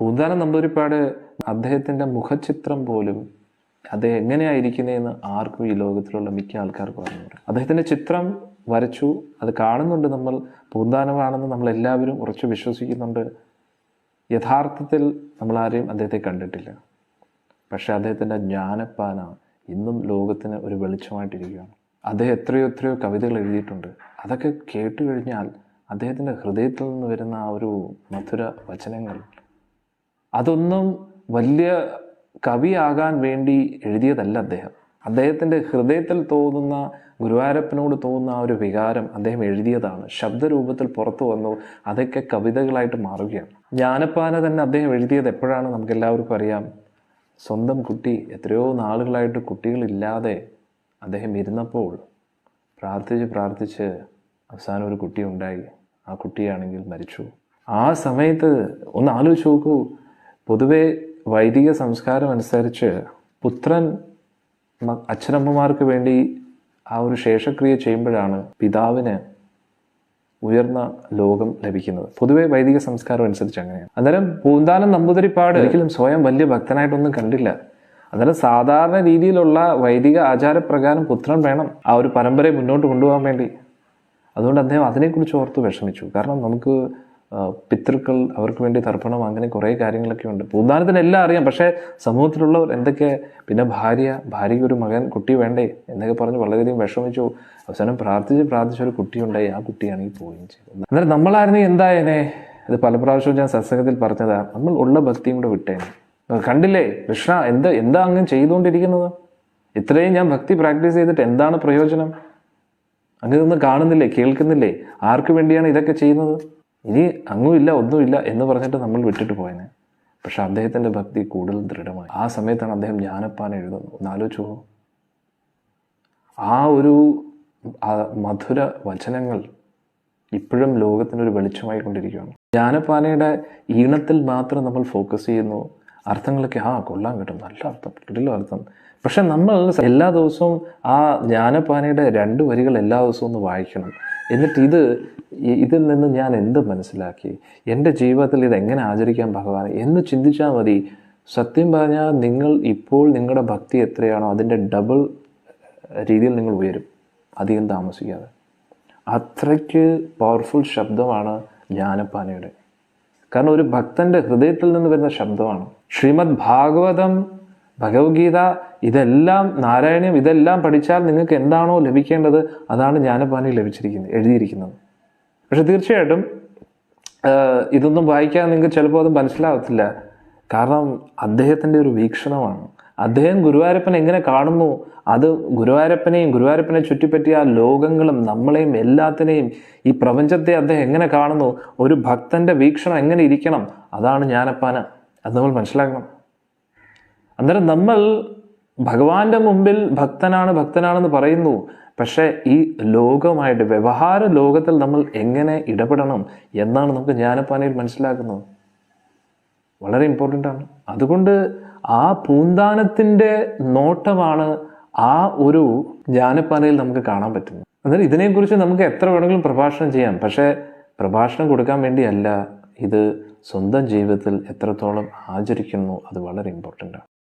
പൂന്താനം നമ്പൂരിപ്പാട് അദ്ദേഹത്തിന്റെ മുഖചിത്രം പോലും അദ്ദേഹം എങ്ങനെയായിരിക്കുന്നതെന്ന് ആർക്കും ഈ ലോകത്തിലുള്ള മിക്ക ആൾക്കാർക്കും അറിഞ്ഞു അദ്ദേഹത്തിന്റെ ചിത്രം വരച്ചു അത് കാണുന്നുണ്ട് നമ്മൾ പൂന്താനമാണെന്ന് നമ്മൾ എല്ലാവരും ഉറച്ചു വിശ്വസിക്കുന്നുണ്ട്. യഥാർത്ഥത്തിൽ നമ്മൾ ആരെയും അദ്ദേഹത്തെ കണ്ടിട്ടില്ല. പക്ഷേ അദ്ദേഹത്തിന്റെ ജ്ഞാനപ്പാന ഇന്നും ലോകത്തിന് ഒരു വെളിച്ചമായിട്ടിരിക്കുകയാണ്. അദ്ദേഹം എത്രയോ എത്രയോ കവിതകൾ എഴുതിയിട്ടുണ്ട്. അതൊക്കെ കേട്ടു കഴിഞ്ഞാൽ അദ്ദേഹത്തിന്റെ ഹൃദയത്തിൽ നിന്ന് വരുന്ന ആ ഒരു മധുര വചനങ്ങൾ അതൊന്നും വലിയ കവിയാകാൻ വേണ്ടി എഴുതിയതല്ല അദ്ദേഹം. അദ്ദേഹത്തിന്റെ ഹൃദയത്തിൽ തോന്നുന്ന ഗുരുവായൂരപ്പനോട് തോന്നുന്ന ആ ഒരു വികാരം അദ്ദേഹം എഴുതിയതാണ്. ശബ്ദരൂപത്തിൽ പുറത്തു വന്നു അതൊക്കെ കവിതകളായിട്ട് മാറുകയാണ്. ജ്ഞാനപ്പാന തന്നെ അദ്ദേഹം എഴുതിയത് എപ്പോഴാണ് നമുക്ക് എല്ലാവർക്കും അറിയാം? സ്വന്തം കുട്ടി എത്രയോ നാളുകളായിട്ട് കുട്ടികളില്ലാതെ അദ്ദേഹം ഇരുന്നപ്പോൾ പ്രാർത്ഥിച്ച് പ്രാർത്ഥിച്ച് അവസാനം ഒരു കുട്ടി ഉണ്ടായി. ആ കുട്ടിയാണെങ്കിൽ മരിച്ചു. ആ സമയത്ത് ഒന്ന് ആലോചിച്ച് നോക്കൂ. പൊതുവെ വൈദിക സംസ്കാരം അനുസരിച്ച് പുത്രൻ അച്ഛനമ്മമാർക്ക് വേണ്ടി ആ ഒരു ശേഷക്രിയ ചെയ്യുമ്പോഴാണ് പിതാവിന് ഉയർന്ന ലോകം ലഭിക്കുന്നത്. പൊതുവെ വൈദിക സംസ്കാരം അനുസരിച്ച് അങ്ങനെയാണ്. അന്നേരം പൂന്താനം നമ്പൂതിരിപ്പാട് ഒരിക്കലും സ്വയം വലിയ ഭക്തനായിട്ടൊന്നും കണ്ടില്ല. അന്നേരം സാധാരണ രീതിയിലുള്ള വൈദിക ആചാരപ്രകാരം പുത്രൻ വേണം ആ ഒരു പരമ്പരയെ മുന്നോട്ട് കൊണ്ടുപോകാൻ വേണ്ടി. അതുകൊണ്ട് അദ്ദേഹം അതിനെക്കുറിച്ച് ഓർത്ത് വിഷമിച്ചു. കാരണം നമുക്ക് പിതൃക്കൾ അവർക്ക് വേണ്ടി തർപ്പണം അങ്ങനെ കുറേ കാര്യങ്ങളൊക്കെ ഉണ്ട്. പൂന്താനത്തിന് എല്ലാം അറിയാം. പക്ഷേ സമൂഹത്തിലുള്ളവർ എന്തൊക്കെ? പിന്നെ ഭാര്യ ഭാര്യയ്ക്ക് ഒരു മകൻ കുട്ടി വേണ്ടേ? എന്നൊക്കെ പറഞ്ഞ് വളരെയധികം വിഷമിച്ചു. അവസാനം പ്രാർത്ഥിച്ച് പ്രാർത്ഥിച്ച ഒരു കുട്ടി ഉണ്ടായി ആ കുട്ടിയാണെങ്കിൽ പോവുകയും ചെയ്തു അന്നേരം നമ്മളായിരുന്നെങ്കിൽ എന്തായനെ? ഇത് പല പ്രാവശ്യവും ഞാൻ സത്സംഗത്തിൽ പറഞ്ഞതാണ് നമ്മൾ ഉള്ള ഭക്തിയും കൂടെ വിട്ടേനെ. കണ്ടില്ലേ? കൃഷ്ണ എന്താ എന്താ അങ്ങനെ ചെയ്തുകൊണ്ടിരിക്കുന്നത്? ഇത്രയും ഞാൻ ഭക്തി പ്രാക്ടീസ് ചെയ്തിട്ട് എന്താണ് പ്രയോജനം? അങ്ങനെ ഒന്നും കാണുന്നില്ലേ? കേൾക്കുന്നില്ലേ? ആർക്ക് വേണ്ടിയാണ് ഇതൊക്കെ ചെയ്യുന്നത്? ഇനി അങ്ങുമില്ല ഒന്നുമില്ല എന്ന് പറഞ്ഞിട്ട് നമ്മൾ വിട്ടിട്ട് പോയനെ. പക്ഷെ അദ്ദേഹത്തിന്റെ ഭക്തി കൂടുതൽ ദൃഢമായി. ആ സമയത്താണ് അദ്ദേഹം ജ്ഞാനപ്പാൻ എഴുതുന്നത്. ഒന്നാലോചിച്ചോ ആ ഒരു മധുര വചനങ്ങൾ ഇപ്പോഴും ലോകത്തിനൊരു വെളിച്ചമായി കൊണ്ടിരിക്കുകയാണ് ജ്ഞാനപ്പാനയുടെ ഈണത്തിൽ മാത്രം നമ്മൾ ഫോക്കസ് ചെയ്യുന്നു. അർത്ഥങ്ങളൊക്കെ ആ കൊള്ളാൻ കിട്ടും നല്ല അർത്ഥം കിട്ടില്ല അർത്ഥം. പക്ഷെ നമ്മൾ എല്ലാ ദിവസവും ആ ജ്ഞാനപാനയുടെ രണ്ട് വരികൾ എല്ലാ ദിവസവും ഒന്ന് വായിക്കണം. എന്നിട്ട് ഇത് ഇതിൽ നിന്ന് ഞാൻ എന്ത് മനസ്സിലാക്കി? എന്റെ ജീവിതത്തിൽ ഇത് എങ്ങനെ ആചരിക്കാൻ ഭഗവാൻ എന്ന് ചിന്തിച്ചാൽ മതി. സത്യം പറഞ്ഞാൽ നിങ്ങൾ ഇപ്പോൾ നിങ്ങളുടെ ഭക്തി എത്രയാണോ അതിന്റെ ഡബിൾ രീതിയിൽ നിങ്ങൾ ഉയരും. അധികം താമസിക്കാതെ. അത്രയ്ക്ക് പവർഫുൾ ശബ്ദമാണ് ജ്ഞാനപ്പാനയുടെ കാരണം ഒരു ഭക്തന്റെ ഹൃദയത്തിൽ നിന്ന് വരുന്ന ശബ്ദമാണ്. ശ്രീമദ് ഭാഗവതം ഭഗവത്ഗീത ഇതെല്ലാം നാരായണീയം ഇതെല്ലാം പഠിച്ചാൽ നിങ്ങൾക്ക് എന്താണോ ലഭിക്കേണ്ടത് അതാണ് ജ്ഞാനപാനി ലഭിച്ചിരിക്കുന്നത് എഴുതിയിരിക്കുന്നത്. പക്ഷെ തീർച്ചയായിട്ടും ഇതൊന്നും വായിക്കാൻ നിങ്ങൾക്ക് ചിലപ്പോൾ അത് മനസ്സിലാവത്തില്ല കാരണം അദ്ദേഹത്തിന്റെ ഒരു വീക്ഷണമാണ്. അദ്ദേഹം ഗുരുവായൂരപ്പനെ എങ്ങനെ കാണുന്നു? അത് ഗുരുവായൂരപ്പനെയും ഗുരുവായൂരപ്പനെ ചുറ്റിപ്പറ്റിയ ആ ലോകങ്ങളും നമ്മളെയും എല്ലാത്തിനെയും ഈ പ്രപഞ്ചത്തെ അദ്ദേഹം എങ്ങനെ കാണുന്നു? ഒരു ഭക്തന്റെ വീക്ഷണം എങ്ങനെ ഇരിക്കണം? അതാണ് ജ്ഞാനപ്പാന അത് നമ്മൾ മനസ്സിലാക്കണം. അന്നേരം നമ്മൾ ഭഗവാന്റെ മുമ്പിൽ ഭക്തനാണ് ഭക്തനാണെന്ന് പറയുന്നു. പക്ഷേ ഈ ലോകമായിട്ട് വ്യവഹാര ലോകത്തിൽ നമ്മൾ എങ്ങനെ ഇടപെടണം എന്നാണ് നമുക്ക് ജ്ഞാനപ്പാനയിൽ മനസ്സിലാക്കുന്നത്. വളരെ ഇമ്പോർട്ടന്റ് ആണ്. അതുകൊണ്ട് ആ പൂന്താനത്തിന്റെ നോട്ടമാണ് ആ ഒരു ജ്ഞാനപ്പാനയിൽ നമുക്ക് കാണാൻ പറ്റുന്നത്. അന്നേരം ഇതിനെക്കുറിച്ച് നമുക്ക് എത്ര വേണമെങ്കിലും പ്രഭാഷണം ചെയ്യാം. പക്ഷേ പ്രഭാഷണം കൊടുക്കാൻ വേണ്ടിയല്ല. ഇത് സ്വന്തം ജീവിതത്തിൽ എത്രത്തോളം ആചരിക്കുന്നു അത് വളരെ ഇമ്പോർട്ടന്റ് ആണ്.